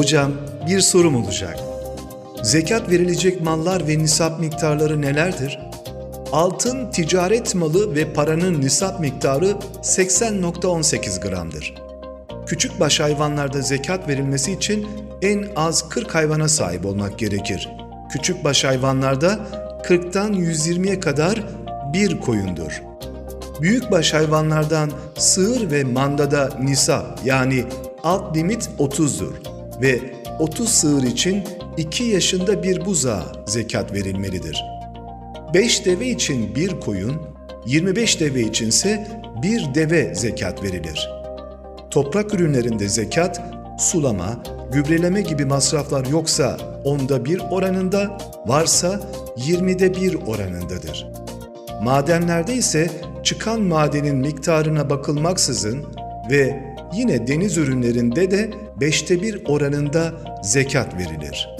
Hocam bir sorum olacak. Zekat verilecek mallar ve nisap miktarları nelerdir? Altın ticaret malı ve paranın nisap miktarı 80.18 gramdır. Küçükbaş hayvanlarda zekat verilmesi için en az 40 hayvana sahip olmak gerekir. Küçükbaş hayvanlarda 40'tan 120'ye kadar bir koyundur. Büyükbaş hayvanlardan sığır ve mandada nisap yani alt limit 30'dur ve 30 sığır için 2 yaşında bir buzağa zekat verilmelidir. 5 deve için bir koyun, 25 deve içinse bir deve zekat verilir. Toprak ürünlerinde zekat, sulama, gübreleme gibi masraflar yoksa onda bir oranında, varsa 20'de bir oranındadır. Madenlerde ise çıkan madenin miktarına bakılmaksızın ve yine deniz ürünlerinde de beşte bir oranında zekat verilir.